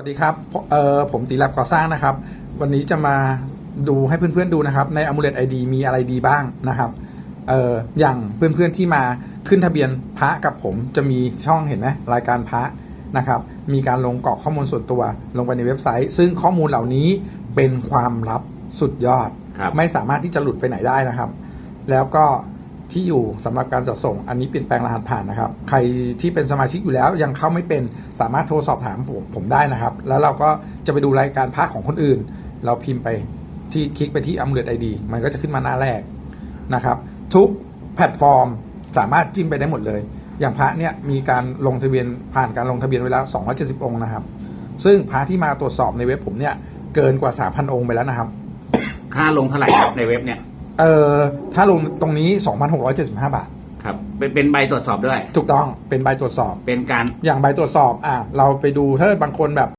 สวัสดีครับผมเอ่อผมตีรับก่อสร้างนะครับ วันนี้จะมาดูให้เพื่อนๆดูนะครับ ใน Amulet ID มีอะไรดีบ้างนะครับเอ่ออย่างเพื่อนๆที่มาขึ้นทะเบียนพระกับผมจะมีช่องเห็นไหมรายการพระนะครับ มีการลงกรอกข้อมูลส่วนตัวลงไปในเว็บไซต์ ซึ่งข้อมูลเหล่านี้เป็นความลับสุดยอดครับไม่สามารถที่จะหลุดไปไหนได้นะครับ แล้วก็ ที่อยู่สำหรับการจัดส่ง อันนี้เปลี่ยนแปลงรหัสผ่านนะครับ ใครที่เป็นสมาชิกอยู่แล้วยังเข้าไม่เป็นสามารถโทรสอบถามผมผมได้นะครับ แล้วเราก็จะไปดูรายการพักของคนอื่น เราพิมพ์ไปที่คลิกไปที่ a m u l e t ID มันก็จะขึ้นมาหน้าแรกนะครับ ทุกแพลตฟอร์มสามารถจิ้มไปได้หมดเลย อย่างพระเนี่ยมีการลงทะเบียนผ่านการลงทะเบียนไว้แล้ว 270 องค์นะครับ ซึ่งพระที่มาตรวจสอบในเว็บผมเนี่ยเกินกว่า 3,000 องค์ไปแล้วนะครับ ค่าลงเท่าไหร่ครับในเว็บเนี่ย เอ่อถ้าลงตรงนี้ 2,675 บาท ครับ เป็นเป็นใบตรวจสอบด้วย ถูกต้องเป็นใบตรวจสอบ เป็นการ อย่างใบตรวจสอบอะเราไปดูถ้าบางคนแบบ